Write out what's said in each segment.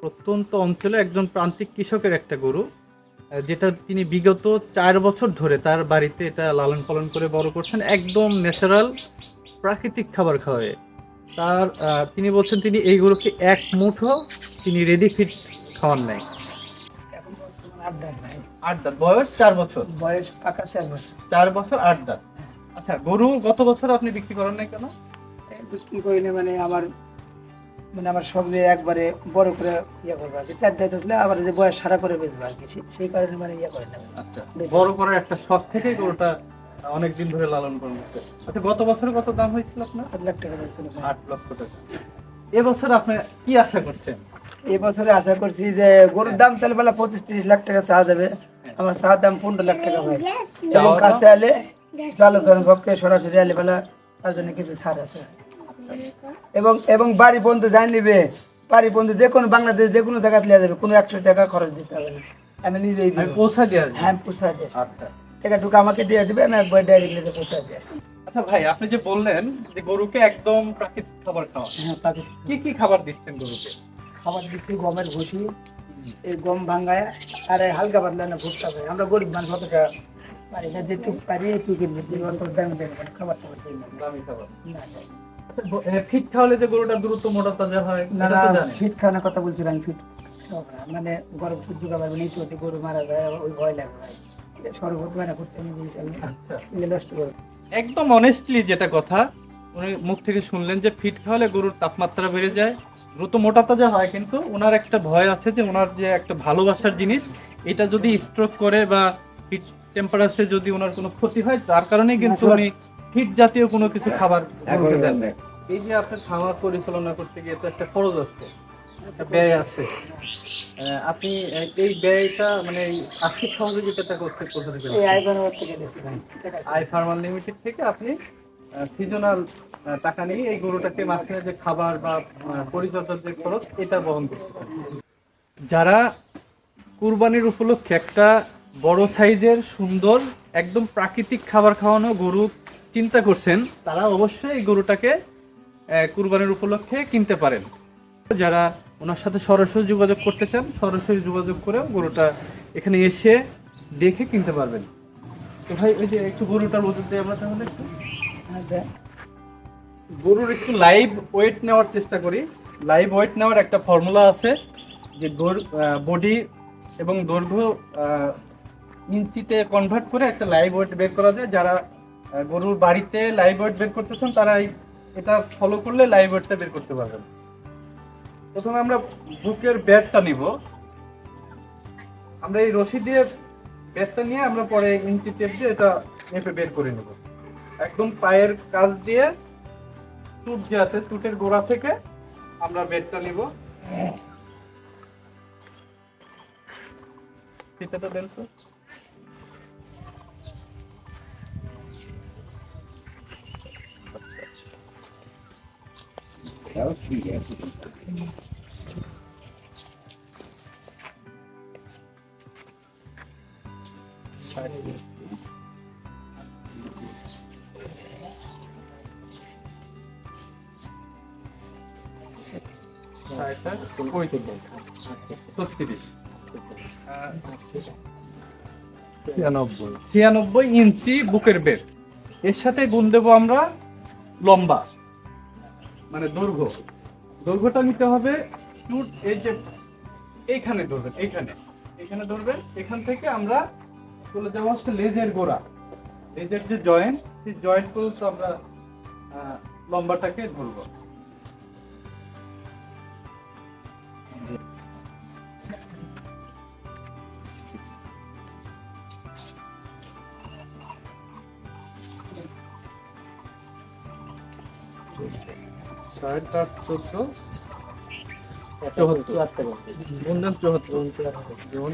প্রত্যন্ত অঞ্চলে একজন প্রান্তিক কৃষকের একটা গরু যেটা তিনি বিগত চার বছর ধরে তার বাড়িতে এটা লালন পালন করে বড় করছেন একদম ন্যাচারাল প্রাকৃতিক খাবার খাওয়ায়। তার তিনি বলছেন তিনি এই গরুকে এক মুঠো তিনি রেডি ফিট খাওয়ান নাই। আট দাঁত বয়স চার বছর? বয়স পাকা চার বছর। চার বছর আট দাঁত। আচ্ছা গরু গত বছর আপনি বিক্রি করেন নাই কেন? বিক্রি করি না মানে আমার মানে আমার সব যে একবারে বড় করে ইয়ে করব আর কি। চার দাঁত আসলে আবার যে বয়স সারা করে বেচবো আর কি। সেই কারণে মানে ইয়ে করে না। আচ্ছা বড় করার একটা শখ থেকেই গরুটা অনেকদিন ধরে লালন পালন করছে। আচ্ছা গত বছর কত দাম হয়েছিল আপনার? আট লাখ টাকা ভাই। আট লক্ষ টাকা। এবছর আপনি কি আশা করছেন? এই বছরে আশা করছি যে গরুর দাম তাহলে বেলা পঁচিশ তিরিশ লাখ টাকা চা দেবে আমার চা দাম পনেরো লাখ টাকা এবং কাছে আলে চালু ধরেন পক্ষে সরাসরি আলে বেলা তার জন্য কিছু ছাড় আছে। এবং এবং বাড়ি বন্ধু জান নিবে। বাড়ি বন্ধু যে কোনো বাংলাদেশ যে কোনো জায়গায় লিয়ে যাবে কোনো একশো টাকা খরচ দিতে হবে না। আমি নিজেই দিব। পৌঁছা দিয়ে হ্যাঁ পোষা দেয়। আচ্ছা। টাকা টুকু আমাকে দিয়ে দিবে আমি একবার ডাইরেক্ট পোষা দেয় আচ্ছা ভাই আপনি যে বললেন যে গরুকে একদম প্রাকৃতিক খাবার খাওয়া। হ্যাঁ তাকে কি কি খাবার দিচ্ছেন গরুকে? খাবার দিচ্ছি গমের ভুসি এই গম ভাঙ্গায় আর হালকা পাতলা না ভুট্টা করে আমরা গরিব মানুষ অতটা পারি না যেটুকু পারি দাম দেন খাবার টাবার দিই দামি খাবার। না, ফিট খাওয়ালে যে গরুটা দ্রুত মোটা তাজা হয় না। ফিট খাওয়ানোর কথা বলছিলাম ফিট মানে গরম সহ্য একটু গরু মারা যায় ওই ভয় লাগে সর্বত মানে করতে আচ্ছা। নষ্ট একদম অনেস্টলি যেটা কথা উনি মুখ থেকে শুনলেন যে ফিট খাওয়ালে গরুর তাপমাত্রা বেড়ে যায় দ্রুত মোটা তাজা হয় কিন্তু ওনার একটা ভয় আছে যে ওনার যে একটা ভালোবাসার জিনিস এটা যদি স্ট্রোক করে বা ফিট টেম্পারেচারে যদি ওনার কোনো ক্ষতি হয় তার কারণে কিন্তু উনি ফিট জাতীয় কোনো কিছু খাবার এই যে আপনার খামার পরিচালনা করতে গিয়ে তো একটা খরচ আছে একটা ব্যয় আছে। আহ, আপনি এই ব্যয়টা মানে আর্থিক সহযোগিতাটা করতে কোথা থেকে আই ফার্মার লিমিটেড থেকে আপনি সিজনাল টাকা নিয়ে এই গরুটাকে মাঝখানে যে খাবার বা পরিচর্যার যে খরচ এটা বহন করতে যারা কুরবানির উপলক্ষে একটা বড় সাইজের সুন্দর একদম প্রাকৃতিক খাবার খাওয়ানো গরু চিন্তা করছেন তারা অবশ্যই এই গরুটাকে কুরবানির উপলক্ষে কিনতে পারেন। যারা ওনার সাথে সরাসরি যোগাযোগ করতে চান সরাসরি যোগাযোগ করে গরুটা এখানে এসে দেখে কিনতে পারবেন। তো ভাই ওই যে একটু গরুটার ওজন দিয়ে আমরা তাহলে একটু? আচ্ছা গরুর একটু লাইভ ওয়েট নেওয়ার চেষ্টা করি। লাইভ ওয়েট নেওয়ার একটা ফর্মুলা আছে যে গরু বডি এবং দৈর্ঘ্য ইঞ্চিতে কনভার্ট করে একটা লাইভ ওয়েট বের করা যায়। যারা গরুর বাড়িতে লাইভ ওয়েট বের করতেছেন, তারা এটা ফলো করলে লাইভ ওয়েটটা বের করতে পারবেন। প্রথমে আমরা বুকের ব্যাটটা নিব। আমরা এই রশি দিয়ে ব্যাটটা নিয়ে আমরা পরে ইঞ্চি টেপ দিয়ে এটা মেপে বের করে নেব। একদম পায়ের কাজ দিয়ে টুট যে আছে টুটের গোড়া থেকে আমরা বেডটা নিব। ফিতাটা দেন আহ, ছিয়ানব্বই। ছিয়ানব্বই ইঞ্চি বুকের বেড এর সাথে গুণ দেবো আমরা লম্বা। মানে দৈর্ঘ্য। দৈর্ঘ্যটা নিতে হবে টুট এই যে এইখানে ধরবেন, এইখানে। এখানে ধরবেন, এখান থেকে আমরা চলে যাব হচ্ছে লেজের গোড়া। লেজের যে জয়েন্ট সেই জয়েন্ট পর্যন্ত আমরা লম্বাটাকে ধরবো। ছয় সাত চোদ্দ। চুয়াত্তর গুণ চুয়াত্তর গুণ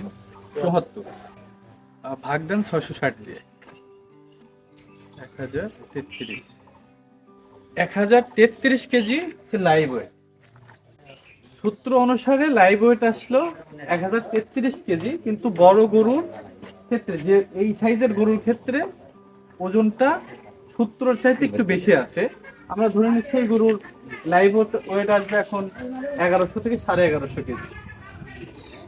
চুয়াত্তর ভাগ দেন ছয়শো ষাট দিয়ে। এক হাজার তেত্রিশ। এক হাজার তেত্রিশ কেজি লাইভ ওয়েট সূত্র অনুসারে লাইভ ওয়েট আসলো এক হাজার তেত্রিশ কেজি কিন্তু বড় গরুর ক্ষেত্রে যে এই সাইজের গরুর ক্ষেত্রে ওজনটা সূত্রর চাইতে একটু বেশি আছে। আমরা ধরে নিচ্ছি এই গরুর লাইভ ওয়েট আসবে এখন এগারোশো থেকে সাড়ে এগারোশো কেজি।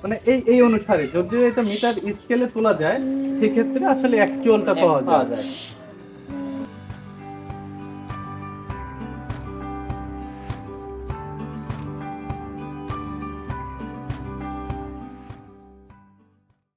মানে এই এই অনুসারে যদি এটা মিটার স্কেলে তোলা যায় সেক্ষেত্রে আসলে অ্যাকচুয়ালটা পাওয়া যায়।